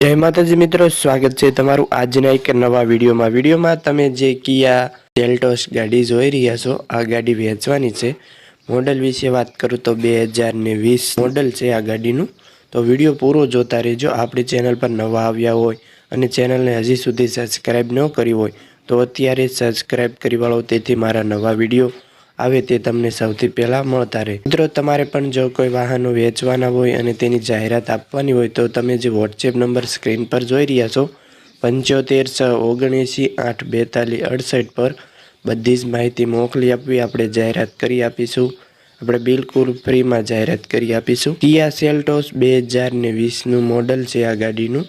જય માતાજી મિત્રો, સ્વાગત છે તમારું આજના એક નવા વિડીયોમાં. વિડીયોમાં તમે જે કિયા સેલ્ટોસ ગાડી જોઈ રહ્યા છો, આ ગાડી વેચવાની છે. મોડલ વિશે વાત કરું તો બે હજારને વીસ મોડલ છે આ ગાડીનું. તો વીડિયો પૂરો જોતા રહેજો. આપણી ચેનલ પર નવા આવ્યા હોય અને ચેનલને હજી સુધી સબસ્ક્રાઈબ ન કરી હોય, તો અત્યારે સબસ્ક્રાઈબ કરી વાળો, તેથી મારા નવા વીડિયો આવે તે તમને સૌથી પહેલાં મળતા રહે. મિત્રો, તમારે પણ જો કોઈ વાહનો વેચવાના હોય અને તેની જાહેરાત આપવાની હોય તો તમે જે વોટ્સએપ નંબર સ્ક્રીન પર જોઈ રહ્યા છો, પંચોતેર છ ઓગણએંસી આઠ બેતાલીસ અડસઠ પર બધી જ માહિતી મોકલી આપવી. આપણે જાહેરાત કરી આપીશું. આપણે બિલકુલ ફ્રીમાં જાહેરાત કરી આપીશું. કિયા સેલ્ટોસ બે હજાર ને વીસનું મોડલ છે આ ગાડીનું.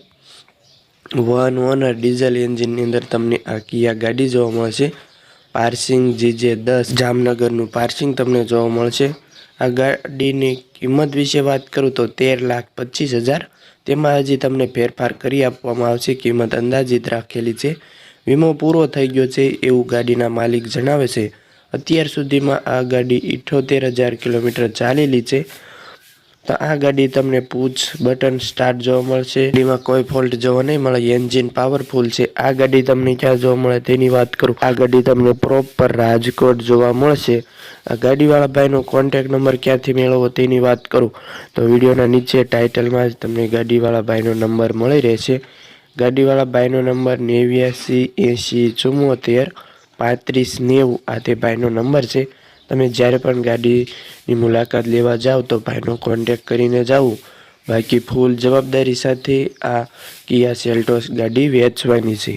વન ઓનર ડીઝલ એન્જિનની અંદર તમને આ કિયા ગાડી જોવા મળશે. પાર્સિંગ જીજે દસ જામનગરનું પાર્સિંગ તમને જોવા મળશે. આ ગાડીની કિંમત વિશે વાત કરું તો તેર લાખ પચીસ હજાર. તેમાં હજી તમને ફેરફાર કરી આપવામાં આવશે. કિંમત અંદાજિત રાખેલી છે. વીમો પૂરો થઈ ગયો છે એવું ગાડીના માલિક જણાવે છે. અત્યાર સુધીમાં આ ગાડી ઇઠોતેર હજાર કિલોમીટર ચાલેલી છે. તો આ ગાડી તમને પૂછ, બટન સ્ટાર્ટ જોવા મળશે. ગાડીમાં કોઈ ફોલ્ટ જોવા નહીં મળે એન્જિન પાવરફુલ છે. આ ગાડી તમને ક્યાં જોવા મળે તેની વાત કરું. આ ગાડી તમને પ્રોપર રાજકોટ જોવા મળશે. આ ગાડીવાળા ભાઈનો કોન્ટેક નંબર ક્યાંથી મેળવવો તેની વાત કરું. તો વિડીયોના નીચે ટાઇટલમાં જ તમને ગાડીવાળા ભાઈનો નંબર મળી રહેશે. ગાડીવાળા ભાઈનો નંબર નેવ્યાસી એંશી ચુમ્મોતેર પાંત્રીસ નેવું આ તે ભાઈનો નંબર છે. તમે જ્યારે પણ ગાડીની મુલાકાત લેવા જાઓ તો ભાઈનો કોન્ટેક કરીને જાવું. બાકી ફૂલ જવાબદારી સાથે આ કિયા સેલ્ટોસ ગાડી વેચવાની છે.